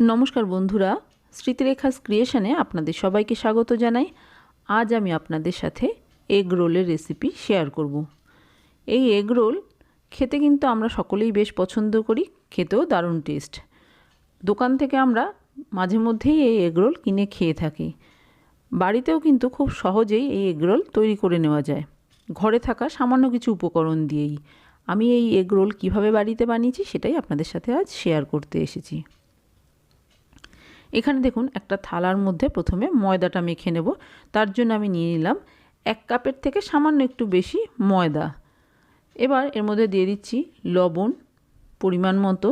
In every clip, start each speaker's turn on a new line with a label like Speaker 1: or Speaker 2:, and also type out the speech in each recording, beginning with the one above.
Speaker 1: নমস্কার বন্ধুরা, স্মৃতিরেখাস ক্রিয়েশনে আপনাদের সবাইকে স্বাগত জানাই। আজ আমি আপনাদের সাথে এগ রোলের রেসিপি শেয়ার করব। এই এগ রোল খেতে কিন্তু আমরা সকলেই বেশ পছন্দ করি, খেতেও দারুণ টেস্ট। দোকান থেকে আমরা মাঝে মধ্যেই এই এগ রোল কিনে খেয়ে থাকি। বাড়িতেও কিন্তু খুব সহজেই এই এগ রোল তৈরি করে নেওয়া যায়। ঘরে থাকা সামান্য কিছু উপকরণ দিয়েই আমি এই এগ রোল কীভাবে বাড়িতে বানিয়েছি সেটাই আপনাদের সাথে আজ শেয়ার করতে এসেছি। এখানে দেখুন একটা থালার মধ্যে প্রথমে ময়দাটা মেখে নেব। তার জন্য আমি নিয়ে নিলাম এক কাপের থেকে সামান্য একটু বেশি ময়দা। এবার এর মধ্যে দিয়ে দিচ্ছি লবণ পরিমাণ মতো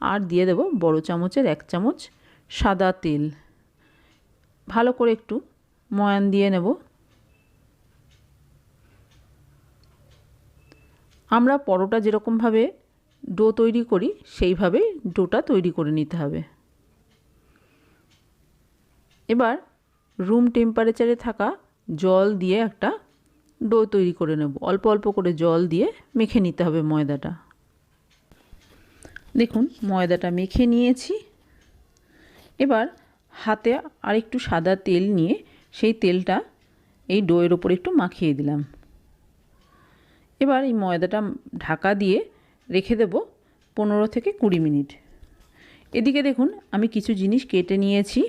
Speaker 1: আর দিয়ে দেব বড় চামচের এক চামচ সাদা তেল। ভালো করে একটু ময়ান দিয়ে নেব। আমরা পরোটা যেরকমভাবে ডো তৈরি করি, সেইভাবে ডোটা তৈরি করে নিতে হবে। এবার রুম টেম্পারেচারে থাকা জল দিয়ে একটা ডো তৈরি করে নেব। অল্প অল্প করে জল দিয়ে মেখে নিতে হবে ময়দাটা। দেখুন, ময়দাটা মেখে নিয়েছি। এবার হাতে আরেকটু সাদা তেল নিয়ে সেই তেলটা এই ডোয়ের ওপর একটু মাখিয়ে দিলাম। এবার এই ময়দাটা ঢাকা দিয়ে রেখে দেব পনেরো থেকে কুড়ি মিনিট। এদিকে দেখুন, আমি কিছু জিনিস কেটে নিয়েছি।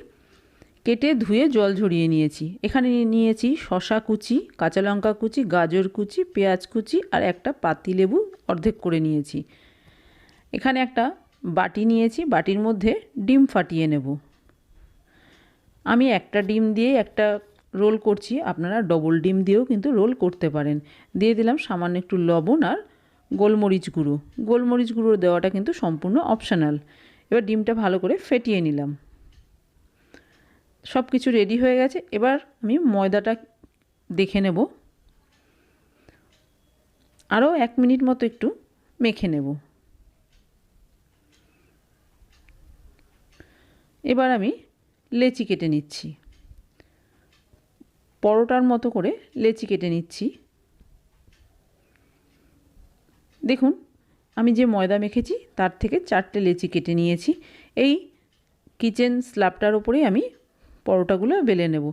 Speaker 1: কেটে ধুয়ে জল ঝরিয়ে নিয়েছি। এখানে নিয়েছি শশা কুচি, কাঁচা লঙ্কা কুচি, গাজর কুচি, পেঁয়াজ কুচি আর একটা পাতি লেবু অর্ধেক করে নিয়েছি। এখানে একটা বাটি নিয়েছি, বাটির মধ্যে ডিম ফাটিয়ে নেব। আমি একটা ডিম দিয়ে একটা রোল করছি, আপনারা ডবল ডিম দিয়েও কিন্তু রোল করতে পারেন। দিয়ে দিলাম সামান্য একটু লবণ আর গোলমরিচ গুঁড়ো। গোলমরিচ গুঁড়ো দেওয়াটা কিন্তু সম্পূর্ণ অপশনাল। এবার ডিমটা ভালো করে ফেটিয়ে নিলাম। সব কিছু রেডি হয়ে গেছে। এবার আমি ময়দাটা দেখে নেব। আরও এক মিনিট মতো একটু মেখে নেব। এবার আমি লেচি কেটে নিচ্ছি। পরোটার মতো করে লেচি কেটে নিচ্ছি। দেখুন, আমি যে ময়দা মেখেছি, তার থেকে চারটে লেচি কেটে নিয়েছি। এই কিচেন স্ল্যাবটার উপরেই আমি পরোটাগুলো বেলে নেব।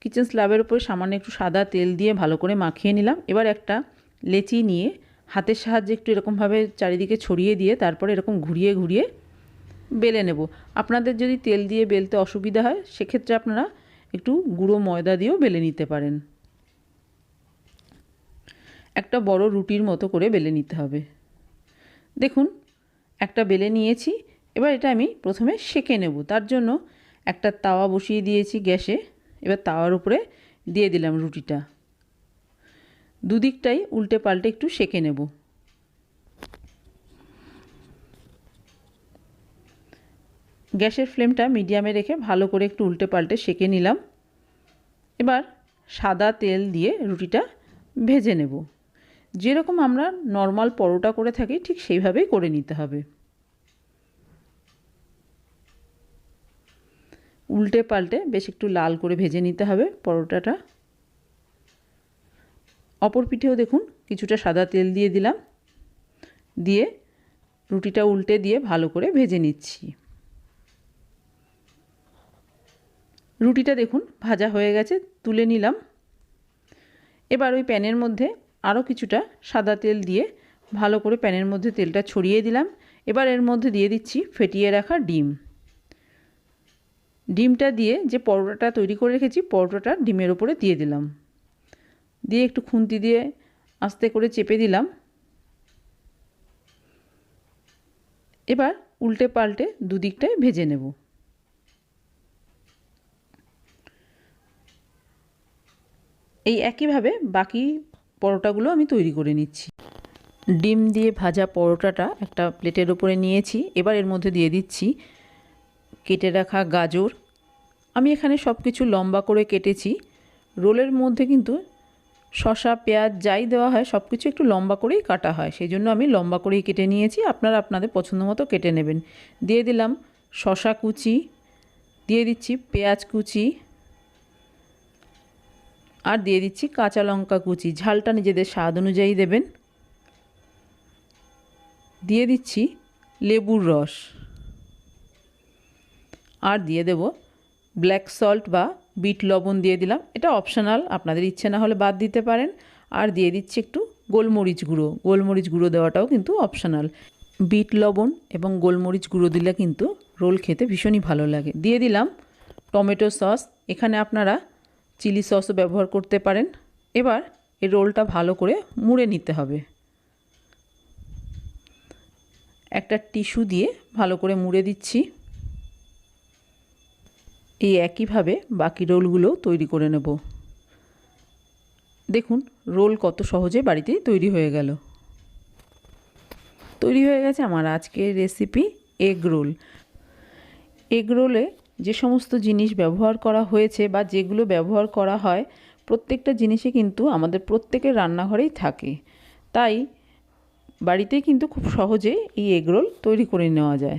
Speaker 1: কিচেন স্ল্যাবের উপরে সামান্য একটু সাদা তেল দিয়ে ভালো করে মাখিয়ে নিলাম। এবার একটা লেচি নিয়ে হাতের সাহায্যে একটু এরকমভাবে চারিদিকে ছড়িয়ে দিয়ে তারপরে এরকম ঘুরিয়ে ঘুরিয়ে বেলে নেব। আপনাদের যদি তেল দিয়ে বেলতে অসুবিধা হয়, সেক্ষেত্রে আপনারা একটু গুঁড়ো ময়দা দিয়েও বেলে নিতে পারেন। একটা বড় রুটির মতো করে বেলে নিতে হবে। দেখুন, একটা বেলে নিয়েছি। এবার এটা আমি প্রথমে সেঁকে নেব। তার জন্য একটা তাওয়া বসিয়ে দিয়েছি গ্যাসে, এবার তাওয়ার উপরে দিয়ে দিলাম রুটিটা। দুদিকটাই উল্টে পাল্টে একটু সেঁকে নেব। গ্যাসের ফ্লেমটা মিডিয়ামে রেখে ভালো করে একটু উল্টে পাল্টে সেঁকে নিলাম। এবার সাদা তেল দিয়ে রুটিটা ভেজে নেব। যেরকম আমরা নর্মাল পরোটা করে থাকি, ঠিক সেইভাবেই করে নিতে হবে। উল্টে পাল্টে বেশ একটু লাল করে ভেজে নিতে হবে পরোটাটা। অপর পিঠেও দেখুন কিছুটা সাদা তেল দিয়ে দিলাম। দিয়ে রুটিটা উল্টে দিয়ে ভালো করে ভেজে নিচ্ছি। রুটিটা দেখুন ভাজা হয়ে গেছে, তুলে নিলাম। এবার ওই প্যানের মধ্যে আরও কিছুটা সাদা তেল দিয়ে ভালো করে প্যানের মধ্যে তেলটা ছড়িয়ে দিলাম। এবার এর মধ্যে দিয়ে দিচ্ছি ফেটিয়ে রাখা ডিম। ডিমটা দিয়ে যে পরোটাটা তৈরি করে রেখেছি, পরোটাটা ডিমের ওপরে দিয়ে দিলাম। দিয়ে একটু খুন্তি দিয়ে আস্তে করে চেপে দিলাম। এবার উল্টে পাল্টে দুদিকটায় ভেজে নেব। এই একইভাবে বাকি পরোটাগুলো আমি তৈরি করে নিচ্ছি। ডিম দিয়ে ভাজা পরোটাটা একটা প্লেটের ওপরে নিয়েছি। এবার এর মধ্যে দিয়ে দিচ্ছি কেটে রাখা গাজর। আমি এখানে সব কিছু লম্বা করে কেটেছি। রোলের মধ্যে কিন্তু শশা পেঁয়াজ যাই দেওয়া হয় সব কিছু একটু লম্বা করেই কাটা হয়। সেই জন্য আমি লম্বা করেই কেটে নিয়েছি। আপনারা আপনাদের পছন্দ মতো কেটে নেবেন। দিয়ে দিলাম শশা কুচি, দিয়ে দিচ্ছি পেঁয়াজ কুচি, আর দিয়ে দিচ্ছি কাঁচা লঙ্কা কুচি। ঝালটা নিজেদের স্বাদ অনুযায়ী দেবেন। দিয়ে দিচ্ছি লেবুর রস। আর দিয়ে দেব ব্ল্যাক সল্ট বা বিট লবণ দিয়ে দিলাম। এটা অপশনাল আপনাদের ইচ্ছে না হলে বাদ দিতে পারেন। আর দিয়ে দিচ্ছি একটু গোলমরিচ গুঁড়ো। গোলমরিচ গুঁড়ো দেওয়াটাও কিন্তু অপশনাল বিট লবণ এবং গোলমরিচ গুঁড়ো দিলে কিন্তু রোল খেতে ভীষণই ভালো লাগে। দিয়ে দিলাম টমেটো সস। এখানে আপনারা চিলি সসও ব্যবহার করতে পারেন। এবার এই রোলটা ভালো করে মুড়ে নিতে হবে। একটা টিস্যু দিয়ে ভালো করে মুড়ে দিচ্ছি। এই একইভাবে বাকি রোলগুলো তৈরি করে নেব। দেখুন, রোল কত সহজে বাড়িতেই তৈরি হয়ে গেল। তৈরি হয়ে গেছে আমার আজকের রেসিপি এগ রোল। এগ রোলে যে সমস্ত জিনিস ব্যবহার করা হয়েছে বা যেগুলো ব্যবহার করা হয়, প্রত্যেকটা জিনিসই কিন্তু আমাদের প্রত্যেকের রান্নাঘরেই থাকে। তাই বাড়িতেই কিন্তু খুব সহজে এই এগরোল তৈরি করে নেওয়া যায়।